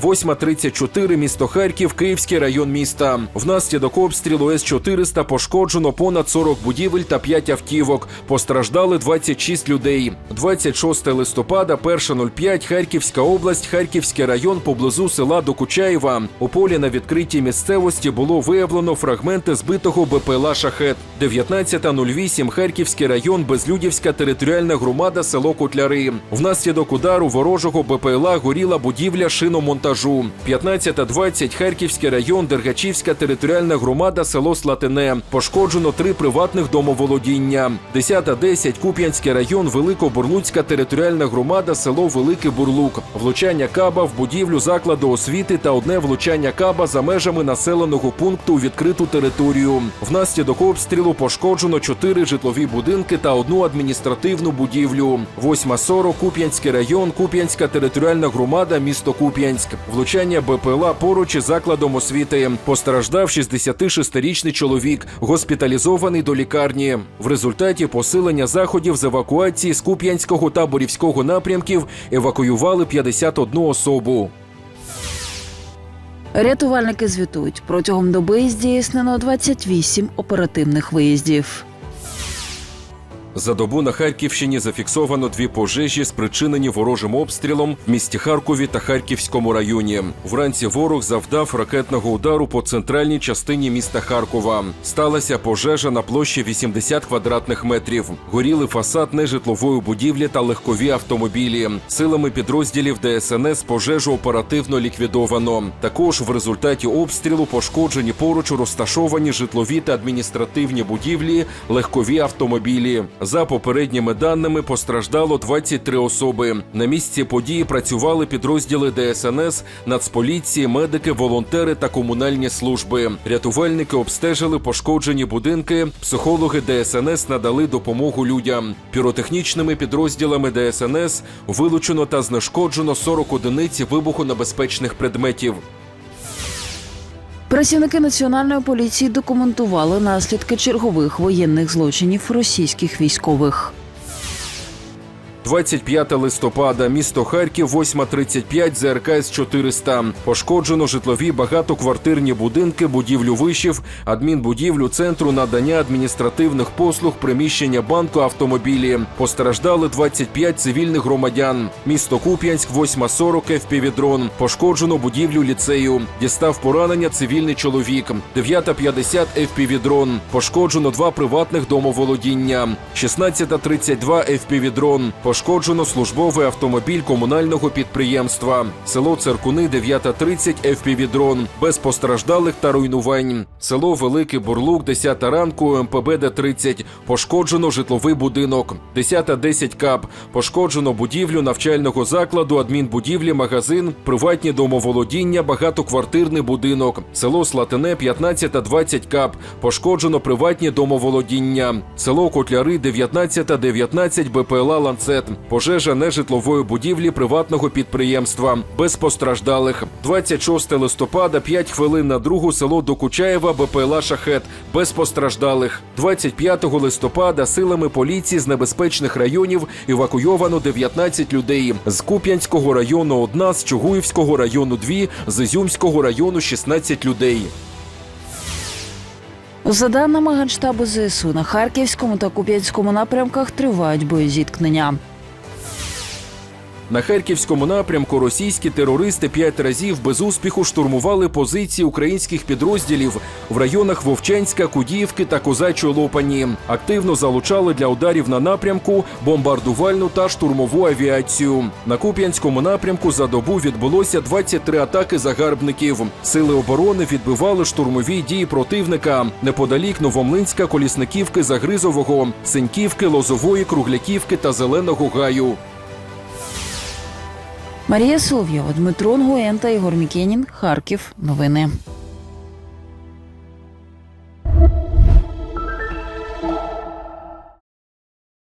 8.34, місто Харків, Київський район міста. Внаслідок обстрілу С-400 пошкоджено понад 40 будівель та 5 автівок. Постраждали 26 людей. 26 листопада, 1.05, Харківська область, Харківський район поблизу села Докучаєва. У полі на відкритій місцевості було виявлено фрагменти збитого БПЛА «Шахет». 19.08, Харківський район, Безлюдівська територіальна громада, село Котляри. Внаслідок удару ворожого БПЛА горіла будівля шиномонтажу. 15.20, Харківський район, Дергачівська територіальна громада, село Слатине. Пошкоджено три приватних домоволодіння. 10.10, Куп'янський район, Великобурлуцька територіальна громада, село Великий Бурлук. Влучання каба в будівлю закладу освіти та одне влучання каба за межами населеного пункту у відкриту територію. Внаслідок обстрілу пошкоджено чотири житлові будинки та одну адміністративну будівлю. 8.40, Куп'янський район, Куп'янська територіальна громада, місто Куп'янськ. Влучання БПЛА поруч із закладом освіти. Постраждав 66-річний чоловік, госпіталізований до лікарні. В результаті посилення заходів з евакуації з Куп'янського та Борівського напрямків евакуювали 51 особу. Рятувальники звітують протягом доби здійснено 28 оперативних виїздів. За добу на Харківщині зафіксовано дві пожежі, спричинені ворожим обстрілом в місті Харкові та Харківському районі. Вранці ворог завдав ракетного удару по центральній частині міста Харкова. Сталася пожежа на площі 80 квадратних метрів. Горіли фасад нежитлової будівлі та легкові автомобілі. Силами підрозділів ДСНС пожежу оперативно ліквідовано. Також в результаті обстрілу пошкоджені поруч розташовані житлові та адміністративні будівлі, легкові автомобілі. За попередніми даними постраждало 23 особи. На місці події працювали підрозділи ДСНС, Нацполіції, медики, волонтери та комунальні служби. Рятувальники обстежили пошкоджені будинки. Психологи ДСНС надали допомогу людям. Піротехнічними підрозділами ДСНС вилучено та знешкоджено 40 одиниць вибухонебезпечних предметів. Працівники національної поліції документували наслідки чергових воєнних злочинів російських військових. 25 листопада, місто Харків, 8.35, ЗРК С-400. Пошкоджено житлові багатоквартирні будинки, будівлю вишів, адмінбудівлю центру надання адміністративних послуг, приміщення банку, автомобілі. Постраждали 25 цивільних громадян. Місто Куп'янськ, 8.40, ФПВ-дрон. Пошкоджено будівлю ліцею. Дістав поранення цивільний чоловік. 9.50 FPV-дрон. Пошкоджено два приватних домоволодіння. 16.32 FPV-дрон. Пошкоджено службовий автомобіль комунального підприємства. Село Церкуни 9.30 FPV-дрон. Без постраждалих та руйнувань. Село Великий Бурлук 10 ранку МПБ-Д-30. Пошкоджено житловий будинок. 10.10 КАП. Пошкоджено будівлю навчального закладу, адмінбудівлі, магазин, приватні домоволодіння, багатоквартирний будинок. Село Слатине 15.20 КАП. Пошкоджено приватні домоволодіння. Село Котляри 19.19 БПЛА «Ланцет». Пожежа нежитлової будівлі приватного підприємства. Без постраждалих. 26 листопада, 5 хвилин на другу село Докучаєва БПЛА «Шахет». Без постраждалих. 25 листопада силами поліції з небезпечних районів евакуйовано 19 людей. З Куп'янського району одна, з Чугуївського району дві, з Ізюмського району 16 людей. За даними Генштабу ЗСУ, на Харківському та Куп'янському напрямках тривають боєзіткнення. На харківському напрямку російські терористи п'ять разів без успіху штурмували позиції українських підрозділів в районах Вовчанська, Кудіївки та Козачої Лопані. Активно залучали для ударів на напрямку бомбардувальну та штурмову авіацію. На Куп'янському напрямку за добу відбулося 23 атаки загарбників. Сили оборони відбивали штурмові дії противника неподалік Новомлинська, Колісниківки, Загризового, Синьківки, Лозової, Кругляківки та Зеленого гаю. Марія Соловйова, Дмитро Нгуен та Ігор Мікенін. Харків. Новини.